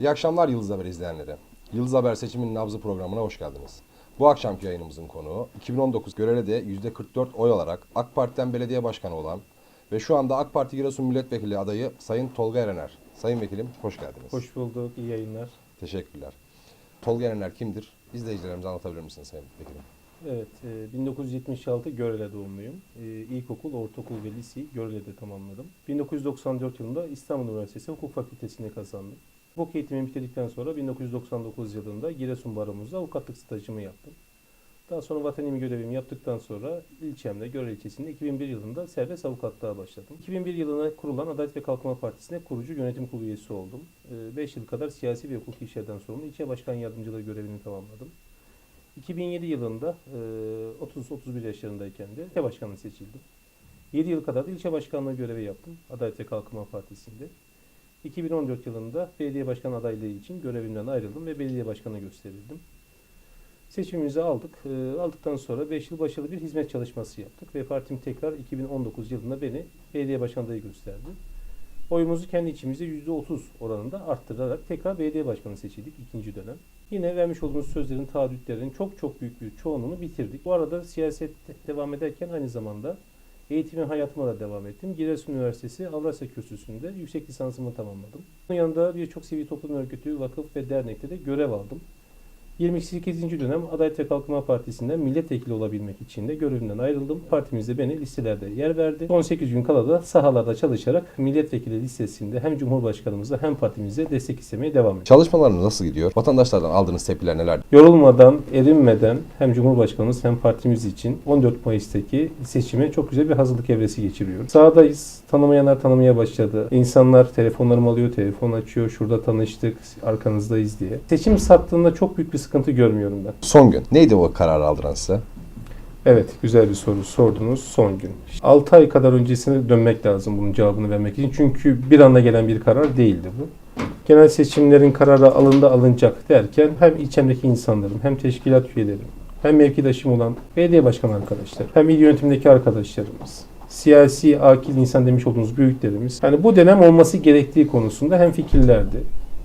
İyi akşamlar Yıldız Haber izleyenleri. Yıldız Haber seçimin nabzı programına hoş geldiniz. Bu akşamki yayınımızın konuğu 2019 Görele'de %44 oy alarak AK Parti'den belediye başkanı olan ve şu anda AK Parti Giresun Milletvekili adayı Sayın Tolga Erener. Sayın Vekilim hoş geldiniz. Hoş bulduk, iyi yayınlar. Teşekkürler. Tolga Erener kimdir? İzleyicilerimize anlatabilir misiniz Sayın Vekilim? Evet, e, 1976 Görele doğumluyum. E, İlkokul, ortaokul ve liseyi Görele'de tamamladım. 1994 yılında İstanbul Üniversitesi Hukuk Fakültesini kazandım. Hukuk eğitimimi bitirdikten sonra 1999 yılında Giresun Baromuzda avukatlık stajımı yaptım. Daha sonra vatan ilmi görevimi yaptıktan sonra ilçemde Görele ilçesinde 2001 yılında serbest avukatlığa başladım. 2001 yılına kurulan Adalet ve Kalkınma Partisi'ne kurucu yönetim kurulu üyesi oldum. 5 yıl kadar siyasi ve hukuki işlerden sorumlu ilçe başkan yardımcılığı görevini tamamladım. 2007 yılında e, 30-31 yaşlarındayken de ilçe başkanı seçildim. 7 yıl kadar da ilçe başkanlığı görevi yaptım Adalet ve Kalkınma Partisi'nde. 2014 yılında belediye başkanı adaylığı için görevimden ayrıldım ve belediye başkanı gösterildim. Seçimimizi aldık. E, aldıktan sonra 5 yıl başarılı bir hizmet çalışması yaptık ve partim tekrar 2019 yılında beni belediye başkanı adayı gösterdi. Oyumuzu kendi içimizde %30 oranında arttırarak tekrar belediye başkanı seçildik ikinci dönem. Yine vermiş olduğumuz sözlerin, taahhütlerin çok çok büyük bir çoğunluğunu bitirdik. Bu arada siyaset devam ederken aynı zamanda eğitimin hayatıma da devam ettim. Giresun Üniversitesi Avrasya Kürsüsü'nde yüksek lisansımı tamamladım. Bunun yanında birçok sivil toplum örgütü, vakıf ve dernekte de görev aldım. 28. dönem Adalet ve Kalkınma Partisi'nden milletvekili olabilmek için de görevimden ayrıldım. Partimiz de beni listelerde yer verdi. Son 8 gün kala da sahalarda çalışarak milletvekili listesinde hem Cumhurbaşkanımıza hem partimize destek istemeye devam ediyorum. Çalışmalarınız nasıl gidiyor? Vatandaşlardan aldığınız tepkiler neler? Yorulmadan, erinmeden hem Cumhurbaşkanımız hem partimiz için 14 Mayıs'taki seçime çok güzel bir hazırlık evresi geçiriyoruz. Sahadayız. Tanımayanlar tanımaya başladı. İnsanlar telefonlarımı alıyor, telefon açıyor. Şurada tanıştık, arkanızdayız diye. Seçim sattığında çok büyük bir sıkıntı görmüyorum ben. Son gün. Neydi o kararı aldıran size? Evet, güzel bir soru sordunuz son gün. 6 ay kadar öncesine dönmek lazım bunun cevabını vermek için. Çünkü bir anda gelen bir karar değildi bu. Genel seçimlerin kararı alındı alınacak derken hem ilçemdeki insanlarım hem teşkilat üyelerim hem mevkidaşım olan belediye başkanı arkadaşlar hem il yönetimindeki arkadaşlarımız siyasi akil insan demiş olduğunuz büyüklerimiz yani bu dönem olması gerektiği konusunda hem fikirlerdi.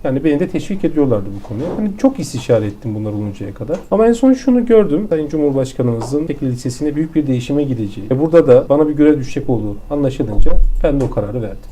Yani beni de teşvik ediyorlardı bu konuya. Hani çok istişare ettim bunlar oluncaya kadar. Ama en son şunu gördüm. Sayın Cumhurbaşkanımızın Tekli Lisesi'ne büyük bir değişime gideceği. Ve burada da bana bir görev düşecek olduğu anlaşılınca ben de o kararı verdim.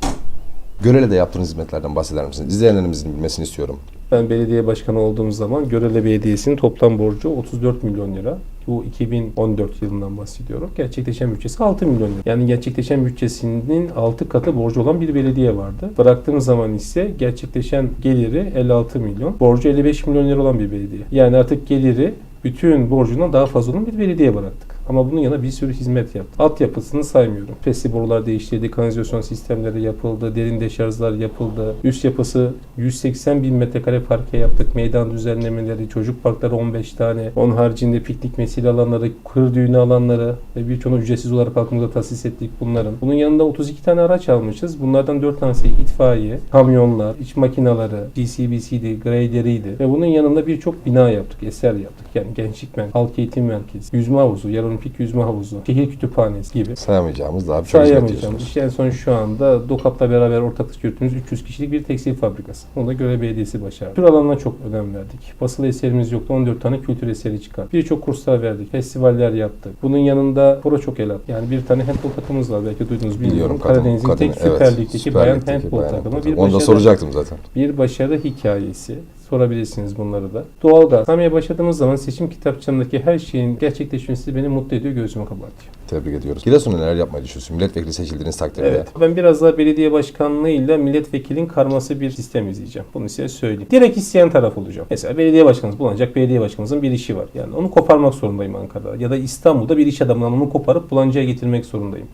Görele'de yaptığınız hizmetlerden bahseder misiniz? İzleyenlerimizin bilmesini istiyorum. Ben belediye başkanı olduğum zaman Görele Belediyesi'nin toplam borcu 34 milyon lira. Bu 2014 yılından bahsediyorum. Gerçekleşen bütçesi 6 milyon lira. Yani gerçekleşen bütçesinin 6 katı borcu olan bir belediye vardı. Bıraktığım zaman ise gerçekleşen geliri 56 milyon, borcu 55 milyon lira olan bir belediye. Yani artık geliri bütün borcundan daha fazla olan bir belediye bıraktık. Ama bunun yanına bir sürü hizmet yaptık. Altyapısını saymıyorum. Fesli borular değiştirildi, kanalizasyon sistemleri yapıldı, derin deşarjlar yapıldı. Üst yapısı 180 bin metrekare parke yaptık. Meydan düzenlemeleri, çocuk parkları 15 tane. Onun haricinde piknik mesire alanları, kır düğünü alanları ve birçoğunu ücretsiz olarak halkımıza tahsis ettik bunların. Bunun yanında 32 tane araç almışız. Bunlardan 4 tanesi itfaiye, kamyonlar, iç makinaları, GCBC'di, graderiydi. Ve bunun yanında birçok bina yaptık, eser yaptık. Yani gençlik merkezi, halk eğitim merkezi, yüzme havuzu, yarı olimpik yüzme havuzu, şehir kütüphanesi gibi. Sayamayacağımız daha birçok hizmet Sayamayacağım. yapıyorsunuz. İşte en son şu anda DOKAP'la beraber ortaklık yürüttüğümüz 300 kişilik bir tekstil fabrikası. Onu da Göre Belediyesi başardı. Kültür alanına çok önem verdik. Basılı eserimiz yoktu. 14 tane kültür eseri çıkarttık. Birçok kurslar verdik. Festivaller yaptık. Bunun yanında pro çok el attı. Yani bir tane handball takımımız var. Belki duydunuz bilmiyorum. Karadeniz'in tek Süper evet, Lig'deki Süper bayan Lig'deki handball bayan takımı. handball Bir Onu da soracaktım zaten. bir başarı hikayesi. Sorabilirsiniz bunları da. Doğalgaz. Tamamaya başladığımız zaman seçim kitapçığımdaki her şeyin gerçekleşmesi beni mutlu ediyor, göğsüme kabartıyor. Tebrik ediyoruz. Giresun'da neler yapmayı düşünüyorsun? Milletvekili seçildiğiniz takdirde. Evet. Ben biraz daha belediye başkanlığıyla milletvekilin karması bir sistem izleyeceğim. Bunu size söyleyeyim. Direkt isteyen taraf olacağım. Mesela belediye başkanımız bulunacak belediye başkanımızın bir işi var. Yani onu koparmak zorundayım Ankara'da. Ya da İstanbul'da bir iş adamından onu koparıp Bulanca'ya getirmek zorundayım.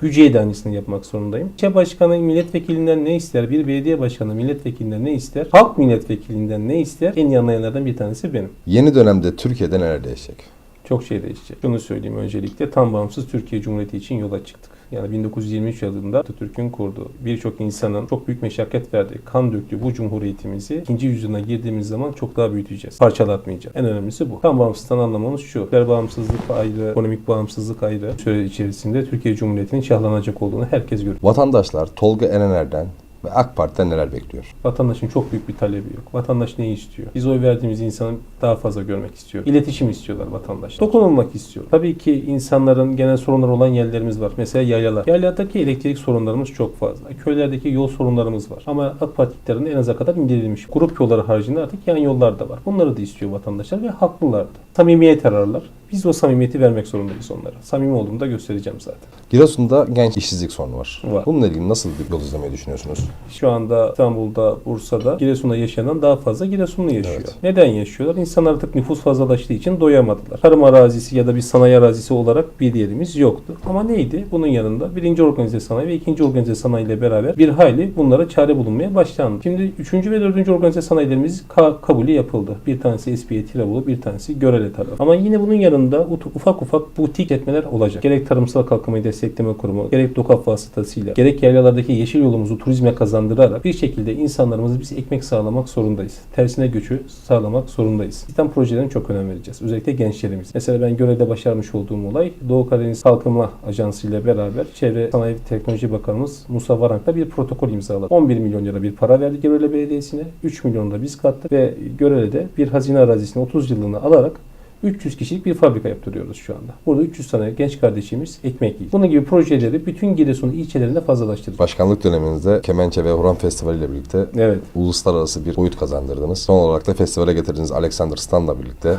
Gücüye de aynısını yapmak zorundayım. İlçe başkanı milletvekilinden ne ister? Bir belediye başkanı milletvekilinden ne ister? Halk milletvekilinden ne ister? En iyi anlayanlardan bir tanesi benim. Yeni dönemde Türkiye'de neler değişecek? Çok şey değişecek. Şunu söyleyeyim öncelikle tam bağımsız Türkiye Cumhuriyeti için yola çıktık. Yani 1923 yılında Atatürk'ün kurduğu birçok insanın çok büyük meşakkat verdiği, kan döktüğü bu cumhuriyetimizi ikinci yüzyılına girdiğimiz zaman çok daha büyüteceğiz. Parçalatmayacağız. En önemlisi bu. Tam bağımsızlıktan anlamamız şu. Nükleer bağımsızlık ayrı, ekonomik bağımsızlık ayrı. Süre içerisinde Türkiye Cumhuriyeti'nin şahlanacak olduğunu herkes görüyor. Vatandaşlar Tolga Erener'den ve AK Parti'den neler bekliyor? Vatandaşın çok büyük bir talebi yok. Vatandaş neyi istiyor? Biz oy verdiğimiz insanı daha fazla görmek istiyor. İletişim istiyorlar vatandaş. Dokunulmak istiyor. Tabii ki insanların genel sorunları olan yerlerimiz var. Mesela yaylalar. Yayladaki elektrik sorunlarımız çok fazla. Köylerdeki yol sorunlarımız var. Ama AK Parti iktidarında en aza kadar indirilmiş. Grup yolları haricinde artık yan yollar da var. Bunları da istiyor vatandaşlar ve haklılar da. Samimiyet ararlar. Biz o samimiyeti vermek zorundayız onlara. Samimi olduğumu da göstereceğim zaten. Giresun'da genç işsizlik sorunu var. Var. Bununla ilgili nasıl bir yol izlemeyi düşünüyorsunuz? Şu anda İstanbul'da, Bursa'da, Giresun'da yaşayan daha fazla Giresunlu yaşıyor. Evet. Neden yaşıyorlar? İnsanlar artık nüfus fazlalaştığı için doyamadılar. Tarım arazisi ya da bir sanayi arazisi olarak bir yerimiz yoktu. Ama neydi? Bunun yanında birinci organize sanayi ve ikinci organize sanayi ile beraber bir hayli bunlara çare bulunmaya başlandı. Şimdi üçüncü ve dördüncü organize sanayilerimiz ka- kabulü yapıldı. Bir tanesi SPA Tirebolu, bir tanesi Görele tarafı. Ama yine bunun yanında ut- ufak ufak butik etmeler olacak. Gerek tarımsal kalkınmayı destekleme kurumu, gerek DOKAP vasıtasıyla, gerek yaylalardaki yeşil yolumuzu turizme kazandırarak bir şekilde insanlarımızı biz ekmek sağlamak zorundayız. Tersine göçü sağlamak zorundayız. Sistem projelerine çok önem vereceğiz. Özellikle gençlerimiz. Mesela ben görevde başarmış olduğum olay Doğu Karadeniz Kalkınma Ajansı ile beraber Çevre Sanayi ve Teknoloji Bakanımız Musa Varank'la bir protokol imzaladı. 11 milyon lira bir para verdi Görele Belediyesi'ne. 3 milyon da biz kattık ve Görele'de bir hazine arazisini 30 yıllığına alarak 300 kişilik bir fabrika yaptırıyoruz şu anda. Burada 300 tane genç kardeşimiz ekmek yiyor. Bunun gibi projeleri bütün Giresun ilçelerinde fazlalaştıracağız. Başkanlık döneminizde Kemençe ve Horon Festivali ile birlikte Evet. uluslararası bir boyut kazandırdınız. Son olarak da festivale getirdiğiniz Alexander Stan'la birlikte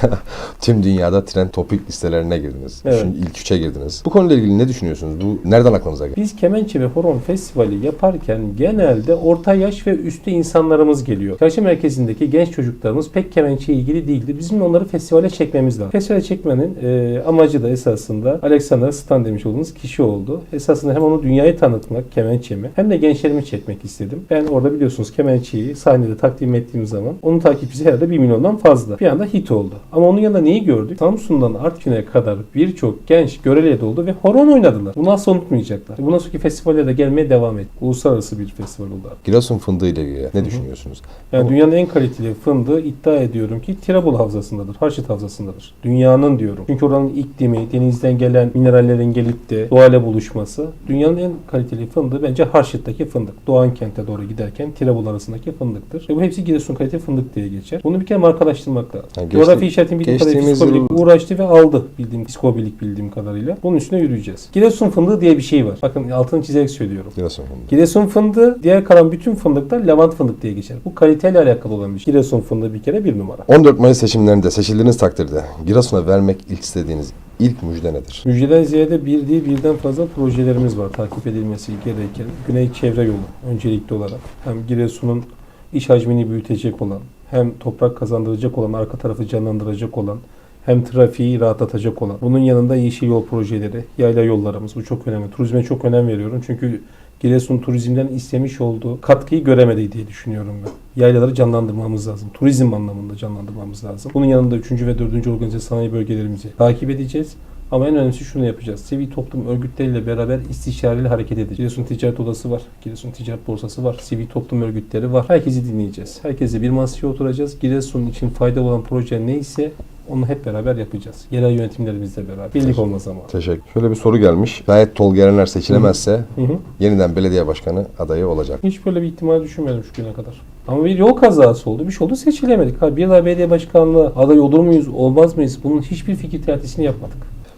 tüm dünyada trend topik listelerine girdiniz. Evet. Şimdi ilk üçe girdiniz. Bu konuyla ilgili ne düşünüyorsunuz? Bu nereden aklınıza geldi? Biz Kemençe ve Horon Festivali yaparken genelde orta yaş ve üstü insanlarımız geliyor. Çarşı merkezindeki genç çocuklarımız pek kemençeye ilgili değildi. Bizim onları festivale çekmemiz lazım. Festivale çekmenin e, amacı da esasında Alexander Stan demiş olduğunuz kişi oldu. Esasında hem onu dünyaya tanıtmak kemençemi hem de gençlerimi çekmek istedim. Ben orada biliyorsunuz kemençeyi sahnede takdim ettiğim zaman onun takipçisi herhalde 1 milyondan fazla. Bir anda hit oldu. Ama onun yanında neyi gördük? Samsun'dan Artvin'e kadar birçok genç Görele'ye doldu ve horon oynadılar. Bunu asla unutmayacaklar. Bundan sonraki festivallere de gelmeye devam et. Uluslararası bir festival oldu. Giresun fındığı ile ilgili ne düşünüyorsunuz? Yani Ama- dünyanın en kaliteli fındığı iddia ediyorum ki Tirebolu Havzası'ndadır. Harçit Havzası'ndadır. Dünyanın diyorum. Çünkü oranın iklimi, denizden gelen minerallerin gelip de doğayla buluşması. Dünyanın en kaliteli fındığı bence Harçit'teki fındık. Doğan kente doğru giderken Tirebolu arasındaki fındıktır. Ve bu hepsi Giresun kaliteli fındık diye geçer. Bunu bir kere markalaştırmak lazım. Yani Coğrafi işaretin bildiğim kadarıyla psikobilik yıl- uğraştı ve aldı bildiğim psikobilik bildiğim kadarıyla. Bunun üstüne yürüyeceğiz. Giresun fındığı diye bir şey var. Bakın altını çizerek söylüyorum. Giresun fındığı. Giresun fındığı diğer kalan bütün fındıklar lavant fındık diye geçer. Bu kaliteyle alakalı olan bir şey. Giresun fındığı bir kere bir numara. 14 Mayıs seçimlerinde seçildiğiniz takdirde Giresun'a vermek ilk istediğiniz ilk müjde nedir? Müjdeden ziyade bir değil birden fazla projelerimiz var takip edilmesi gereken. Güney Çevre Yolu öncelikli olarak. Hem Giresun'un iş hacmini büyütecek olan, hem toprak kazandıracak olan, arka tarafı canlandıracak olan, hem trafiği rahatlatacak olan. Bunun yanında yeşil yol projeleri, yayla yollarımız. Bu çok önemli. Turizme çok önem veriyorum. Çünkü Giresun turizmden istemiş olduğu katkıyı göremedi diye düşünüyorum ben. Yaylaları canlandırmamız lazım. Turizm anlamında canlandırmamız lazım. Bunun yanında 3. ve 4. organize sanayi bölgelerimizi takip edeceğiz. Ama en önemlisi şunu yapacağız. Sivil toplum örgütleriyle beraber istişareli hareket edeceğiz. Giresun Ticaret Odası var. Giresun Ticaret Borsası var. Sivil toplum örgütleri var. Herkesi dinleyeceğiz. Herkesle bir masaya oturacağız. Giresun için faydalı olan proje neyse onu hep beraber yapacağız. Yerel yönetimlerimizle beraber. Birlik olmaz ama. Teşekkür. Şöyle bir soru gelmiş. Gayet Tolga Erener seçilemezse Hı hı. yeniden belediye başkanı adayı olacak. Hiç böyle bir ihtimal düşünmedim şu güne kadar. Ama bir yol kazası oldu. Bir şey oldu seçilemedik. Ha, bir daha belediye başkanlığı aday olur muyuz, olmaz mıyız? Bunun hiçbir fikir tertisini yapmadık.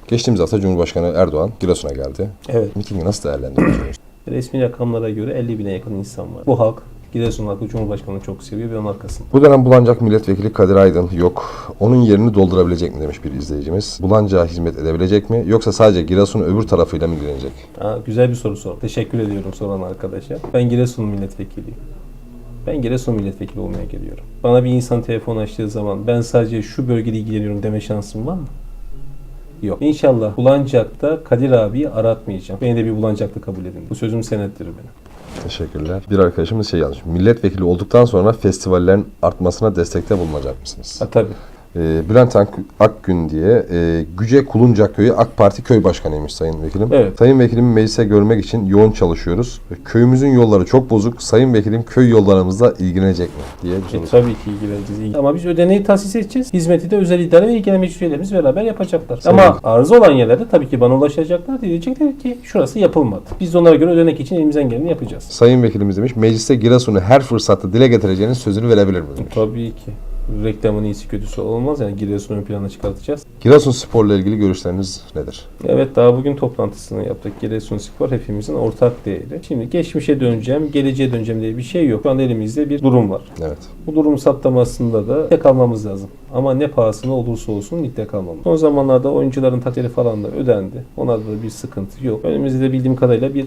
Geçtiğimiz hafta Cumhurbaşkanı Erdoğan Giresun'a geldi. Evet. Mitingi nasıl değerlendiriyorsunuz? Resmi rakamlara göre 50 bine yakın insan var. Bu halk Giresun halkı Cumhurbaşkanı'nı çok seviyor ve onun arkasında. Bu dönem Bulancak Milletvekili Kadir Aydın yok. Onun yerini doldurabilecek mi demiş bir izleyicimiz. Bulancak'a hizmet edebilecek mi? Yoksa sadece Giresun'un öbür tarafıyla mı ilgilenecek? Ha, güzel bir soru sor. Teşekkür ediyorum soran arkadaşa. Ben Giresun milletvekiliyim. Ben Giresun milletvekili olmaya geliyorum. Bana bir insan telefon açtığı zaman ben sadece şu bölgede ilgileniyorum deme şansım var mı? Yok. İnşallah Bulancak'ta Kadir abiyi aratmayacağım. Beni de bir Bulancak'ta kabul edin. Bu sözüm senettir benim. Teşekkürler. Bir arkadaşımız şey yazmış. Milletvekili olduktan sonra festivallerin artmasına destekte bulunacak mısınız? Ha tabii. Ee, Bülent Ak- Akgün diye e, Güce Kuluncak Köyü AK Parti Köy Başkanıymış Sayın Vekilim. Evet. Sayın Vekilimi meclise görmek için yoğun çalışıyoruz. Köyümüzün yolları çok bozuk. Sayın Vekilim köy yollarımızla ilgilenecek mi diye bir soru. E, tabii ki ilgileneceğiz. Ama biz ödeneği tahsis edeceğiz. Hizmeti de özel idare ve ilgilenme üyelerimiz beraber yapacaklar. Tabii. Ama arıza olan yerlerde tabii ki bana ulaşacaklar. Diyecekler ki şurası yapılmadı. Biz de onlara göre ödenek için elimizden geleni yapacağız. Sayın Vekilimiz demiş mecliste Giresun'u her fırsatta dile getireceğinin sözünü verebilir mi? demiş. Tabii ki. Reklamın iyisi kötüsü olmaz. Yani Giresun'u ön plana çıkartacağız. Giresun Spor'la ilgili görüşleriniz nedir? Evet daha bugün toplantısını yaptık. Giresun Spor hepimizin ortak değeri. Şimdi geçmişe döneceğim, geleceğe döneceğim diye bir şey yok. Şu an elimizde bir durum var. Evet. Bu durum saptamasında da ligde kalmamız lazım. Ama ne pahasına olursa olsun ligde kalmamız. Son zamanlarda oyuncuların takdiri falan da ödendi. Onlarda da bir sıkıntı yok. Önümüzde de bildiğim kadarıyla bir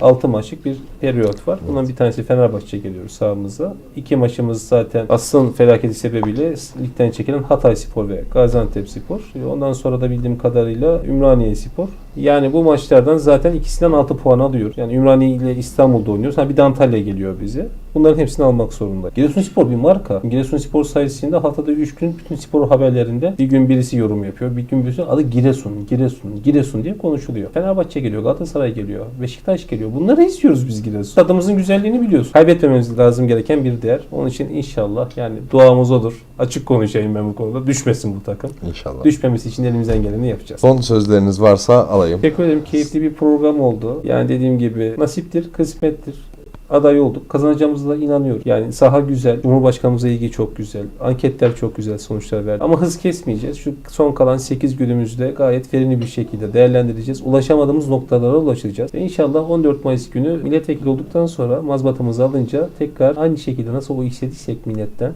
5-6 maçlık bir periyot var. Bundan bir tanesi Fenerbahçe geliyor sahamıza. İki maçımız zaten asıl felaketi sebebiyle ligden çekilen Hatay Spor ve Gaziantep Spor. Ondan sonra da bildiğim kadarıyla Ümraniye Spor. Yani bu maçlardan zaten ikisinden 6 puan alıyor. Yani Ümraniye ile İstanbul'da oynuyoruz. Ha bir de Antalya geliyor bize. Bunların hepsini almak zorunda. Giresunspor bir marka. Giresunspor sayesinde haftada 3 gün bütün spor haberlerinde bir gün birisi yorum yapıyor. Bir gün birisi adı Giresun, Giresun, Giresun diye konuşuluyor. Fenerbahçe geliyor, Galatasaray geliyor, Beşiktaş geliyor. Bunları istiyoruz biz Giresun. Tadımızın güzelliğini biliyoruz. Kaybetmememiz lazım gereken bir değer. Onun için inşallah yani duamız odur. Açık konuşayım ben bu konuda. Düşmesin bu takım. İnşallah. Düşmemesi için elimizden geleni yapacağız. Son sözleriniz varsa alayım. Teşekkür ederim. Keyifli bir program oldu. Yani dediğim gibi nasiptir, kısmettir. Aday olduk. Kazanacağımıza da inanıyorum. Yani saha güzel. Cumhurbaşkanımıza ilgi çok güzel. Anketler çok güzel sonuçlar verdi. Ama hız kesmeyeceğiz. Şu son kalan 8 günümüzde gayet verimli bir şekilde değerlendireceğiz. Ulaşamadığımız noktalara ulaşacağız. Ve inşallah 14 Mayıs günü milletvekili olduktan sonra mazbatamızı alınca tekrar aynı şekilde nasıl o istediysek milletten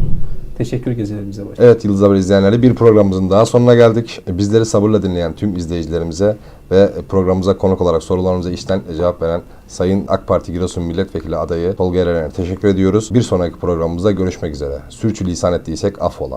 teşekkür gezilerimize başlayacağız. Evet Yıldız Haber izleyenleri bir programımızın daha sonuna geldik. Bizleri sabırla dinleyen tüm izleyicilerimize ve programımıza konuk olarak sorularımıza içten cevap veren Sayın AK Parti Giresun Milletvekili adayı Tolga Eren'e teşekkür ediyoruz. Bir sonraki programımızda görüşmek üzere. Sürçülisan ettiysek affola.